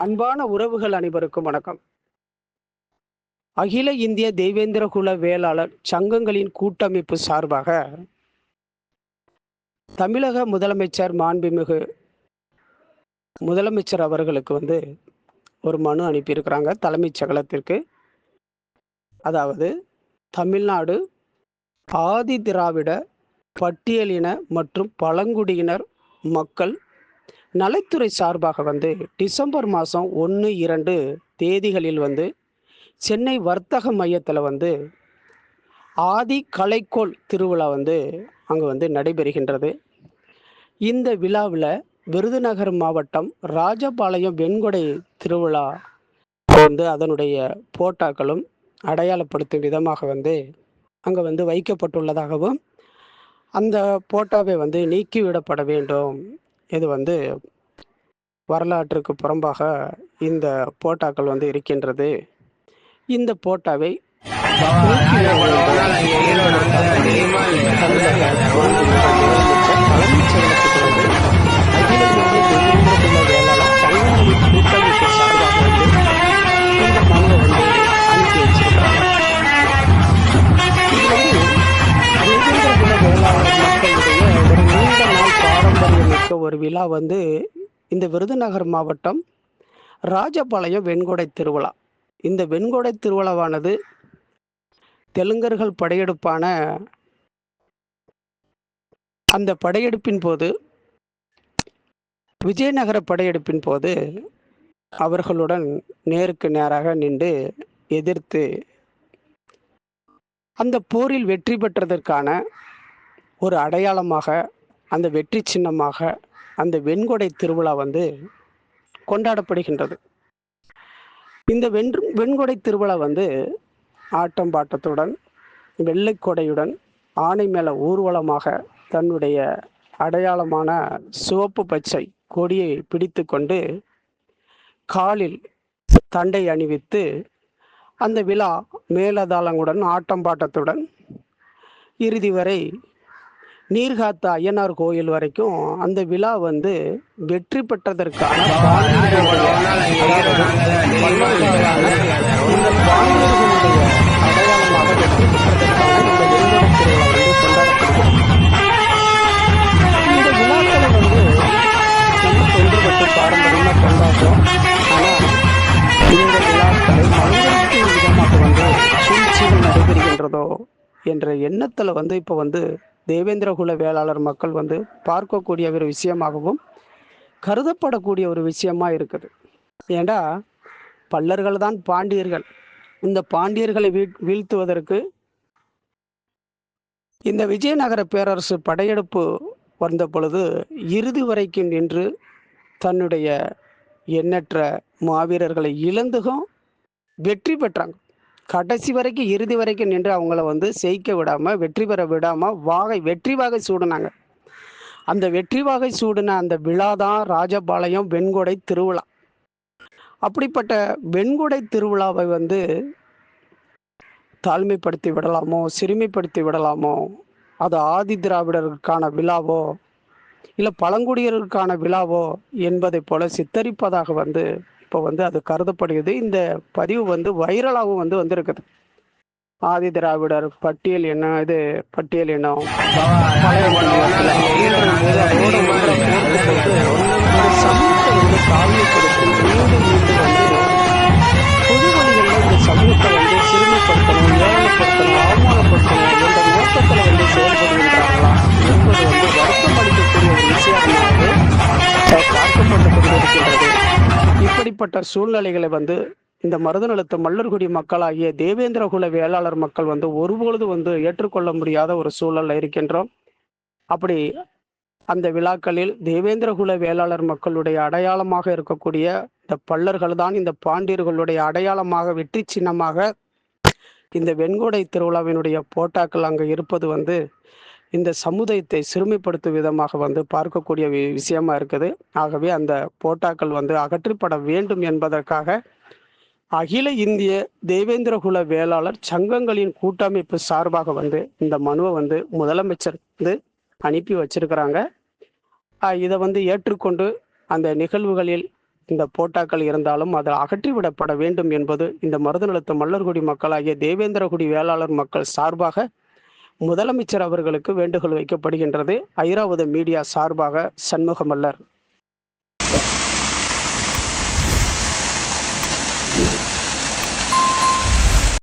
அன்பான உறவுகள் அனைவருக்கும் வணக்கம். அகில இந்திய தெய்வேந்திர குல வேளாளர் சங்கங்களின் கூட்டமைப்பு சார்பாக தமிழக முதலமைச்சர் மாண்புமிகு முதலமைச்சர் அவர்களுக்கு வந்து ஒரு மனு அனுப்பியிருக்கிறாங்க தலைமைச் சகலத்திற்கு. அதாவது தமிழ்நாடு ஆதி திராவிட பட்டியலின மற்றும் பழங்குடியினர் மக்கள் நலத்துறை சார்பாக வந்து டிசம்பர் மாதம் ஒன்று இரண்டு தேதிகளில் வந்து சென்னை வர்த்தக மையத்தில் வந்து ஆதி கலைக்கோள் திருவிழா வந்து அங்கே வந்து நடைபெறுகின்றது. இந்த விழாவில் விருதுநகர் மாவட்டம் ராஜபாளையம் வெண்கொடை திருவிழா வந்து அதனுடைய போட்டாக்களும் அடையாளப்படுத்தும் விதமாக வந்து அங்கே வந்து வைக்கப்பட்டுள்ளதாகவும் அந்த போட்டாவை வந்து நீக்கிவிடப்பட வேண்டும் இது வந்து வரலாற்றுக்கு புறம்பாக இந்த போட்டாக்கள் வந்து இருக்கின்றது. இந்த போட்டாவை மிக்க ஒரு விழா வந்து இந்த விருதுநகர் மாவட்டம் ராஜபாளையம் வெண்கொடை திருவிழா. இந்த வெண்கொடை திருவிழாவானது தெலுங்கர்கள் படையெடுப்பான அந்த படையெடுப்பின் போது விஜயநகர படையெடுப்பின் போது அவர்களுடன் நேருக்கு நேராக நின்று எதிர்த்து அந்த போரில் வெற்றி பெற்றதற்கான ஒரு அடையாளமாக அந்த வெற்றி சின்னமாக அந்த வெண்கொடை திருவிழா வந்து கொண்டாடப்படுகின்றது. இந்த வென்று வெண்கொடை திருவிழா வந்து ஆட்டம் பாட்டத்துடன் வெள்ளைக்கொடையுடன் ஆணை மேல ஊர்வலமாக தன்னுடைய அடையாளமான சிவப்பு பச்சை கொடியை பிடித்து கொண்டு காலில் தண்டை அணிவித்து அந்த விழா மேலதாளங்களுடன் ஆட்டம் பாட்டத்துடன் இறுதி வரை நீர்காத்த ஐயனார் கோயில் வரைக்கும் அந்த விழா வந்து வெற்றி பெற்றதற்கான இந்த வந்து பாரம்பரியமாக கொண்டாடுறோம் ஆனால் இந்த விழாக்களை விதமாக வந்து சூழ்ச்சிகள் நடைபெறுகின்றதோ என்ற எண்ணத்தில் வந்து இப்போ வந்து தேவேந்திரகுல வேளாளர் மக்கள் வந்து பார்க்கக்கூடிய ஒரு விஷயமாகவும் கருதப்படக்கூடிய ஒரு விஷயமா இருக்குது. ஏண்டா? பல்லர்கள் தான் பாண்டியர்கள். இந்த பாண்டியர்களை வீழ் வீழ்த்துவதற்கு இந்த விஜயநகர பேரரசு படையெடுப்பு வந்த பொழுது இறுதி வரைக்கும் நின்று தன்னுடைய எண்ணற்ற மாவீரர்களை இழந்துகும் வெற்றி பெற்றாங்க. கடைசி வரைக்கும் இறுதி வரைக்கும் நின்று அவங்கள வந்து ஜெயிக்க விடாமல் வெற்றி பெற விடாமல் வாகை வெற்றி வாகை சூடினாங்க. அந்த வெற்றி வாகை சூடின அந்த விழா தான் ராஜபாளையம் வெண்கொடை திருவிழா. அப்படிப்பட்ட வெண்கொடை திருவிழாவை வந்து தாழ்மைப்படுத்தி விடலாமோ சிறுமைப்படுத்தி விடலாமோ அது ஆதி திராவிடருக்கான விழாவோ இல்லை பழங்குடியருக்கான விழாவோ என்பதை போல சித்தரிப்பதாக வந்து இப்போ வந்து அது கருதப்படுகிறது. இந்த பதிவு வந்து வைரலாகவும் வந்து வந்திருக்குது. ஆதி திராவிடர் பட்டியல் என்ன இது பட்டியல் இனம் பழைய இப்படிப்பட்ட சூழ்நிலைகளை வந்து இந்த மருதநிலத்து மல்லர்குடி மக்களாகிய தேவேந்திரகுல வேளாளர் மக்கள் வந்து ஒருபொழுது வந்து ஏற்றுக்கொள்ள முடியாத ஒரு சூழல்ல இருக்கின்றோம். அப்படி அந்த விழாக்களில் தேவேந்திரகுல வேளாளர் மக்களுடைய அடையாளமாக இருக்கக்கூடிய இந்த பல்லர்கள் தான் இந்த பாண்டியர்களுடைய அடையாளமாக வெற்றி சின்னமாக இந்த வெண்கொடை திருவிழாவினுடைய போட்டாக்கள் அங்கே இருப்பது வந்து இந்த சமுதாயத்தை சிறுமைப்படுத்தும் விதமாக வந்து பார்க்கக்கூடிய வி- விஷயமா இருக்குது. ஆகவே அந்த போட்டாக்கள் வந்து அகற்றப்பட வேண்டும் என்பதற்காக அகில இந்திய தேவேந்திரகுல வேளாளர் சங்கங்களின் கூட்டமைப்பு சார்பாக வந்து இந்த மனுவை வந்து முதலமைச்சர் வந்து அனுப்பி வச்சிருக்கிறாங்க. இதை வந்து ஏற்றுக்கொண்டு அந்த நிகழ்வுகளில் இந்த போட்டாக்கள் இருந்தாலும் அது அகற்றிவிடப்பட வேண்டும் என்பது இந்த மருதநிலத்து மல்லர்குடி மக்களாகிய தேவேந்திரகுடி வேளாளர் மக்கள் சார்பாக முதலமைச்சர் அவர்களுக்கு வேண்டுகோள் வைக்கப்படுகின்றது. ஐராவத மீடியா சார்பாக சண்முகமல்லர்.